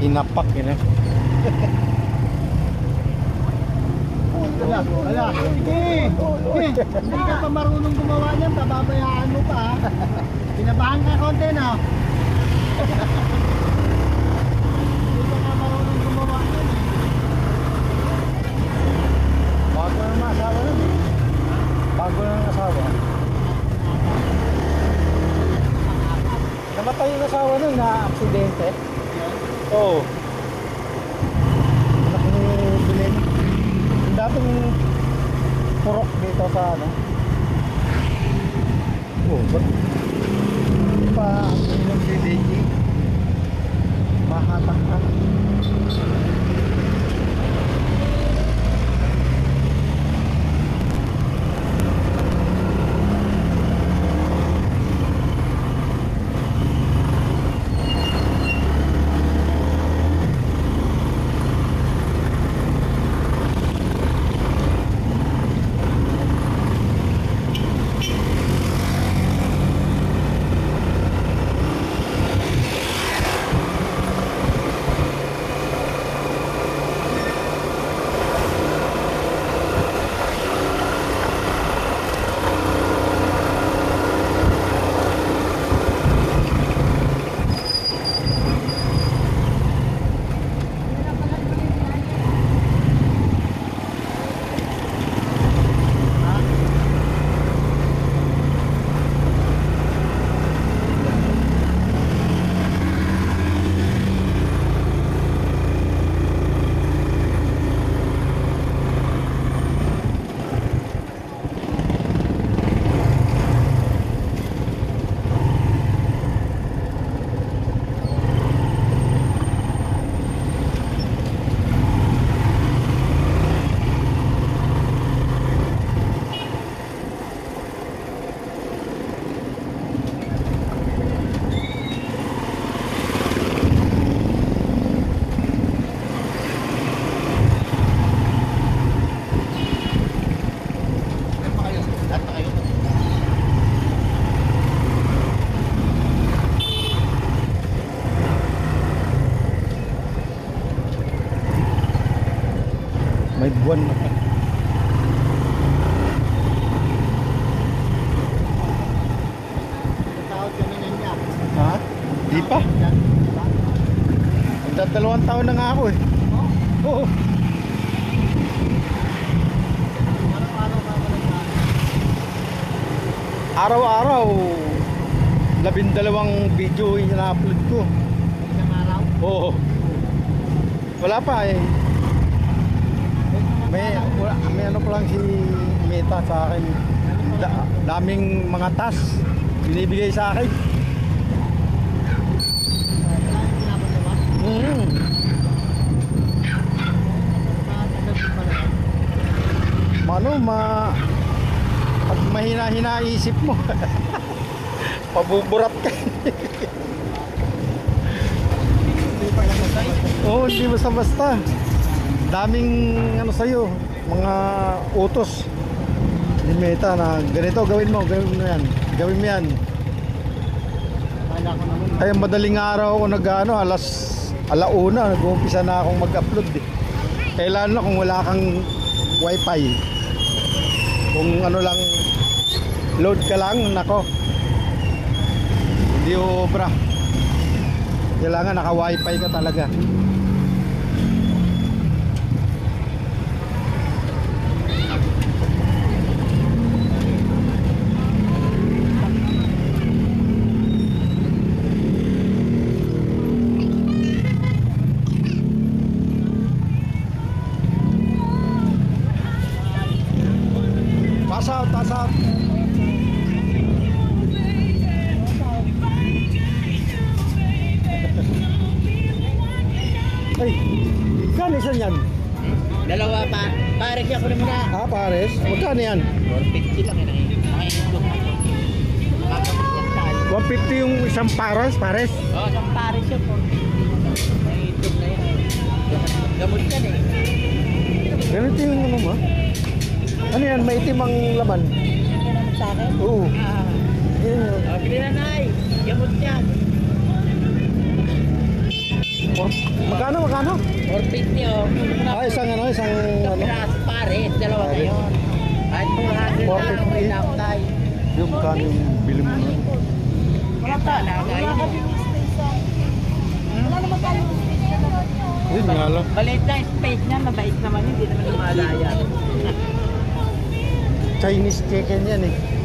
Hinapak yun eh. Wala, wala. Sige, sige. Hindi ka pa marunong gumawa niyan, pababayaan mo pa. Pinabahan ka konti na. Hindi ka pa marunong gumawa niyan. eh. Bago na naman asawa nun eh. Bago na ang asawa. Namatay yung asawa nun na aksidente. Oo. Anak ni Belen. Yung dating purok dito sa ano. Oo, ba't pa si Deji? Mahatak May buwan na. Ha? Di pa. Yan. Magdadalawang taon na nga ako eh. Oo. Araw-araw, labindalawang video yung na-upload ko. Isang araw. Oo. Wala pa eh. May, wala, may ano pa lang si Meta sa akin. Da, daming mga tas binibigay sa akin. Mm. Ano, ma... Pag mahina-hina isip mo, pabuburat ka. Oo, hindi basta-basta. Daming ano sa'yo, mga utos. Ni Meta na ganito gawin mo, gawin mo yan. Gawin mo yan. Kaya madaling araw ako nag ano, alas alauna, nag-uumpisa na akong mag-upload eh. Kailan na kung wala kang wifi. Kung ano lang, load ka lang, nako. Hindi obra. Kailangan naka-wifi ka talaga. Isa yan? Dalawa pa. Pare siya ko naman na. Ah, pares? Magkano yan? 450 lang yun yan tayo. 150 yung isang pares, pares? Oo, isang pare siya po. Makainindong na yan. Gamot yan eh. Ganito yung ano mo? Ano yan? Maitim ang laman? Sa akin. Oo. Ah, Yun yun. oh, bili na nay. Gamot yan. Magkano, magkano? 450 oh. Ah, isang ano, isang ano. Kapiras, pares, dalawa na yun. Kahit 400 lang, 450. okay lang tayo. Yung magkano yung bili mo nun? Wala talaga yun. Yun nga lang. Maliit lang space niya, mabait naman, hindi naman lumalaya. Chinese chicken yan eh.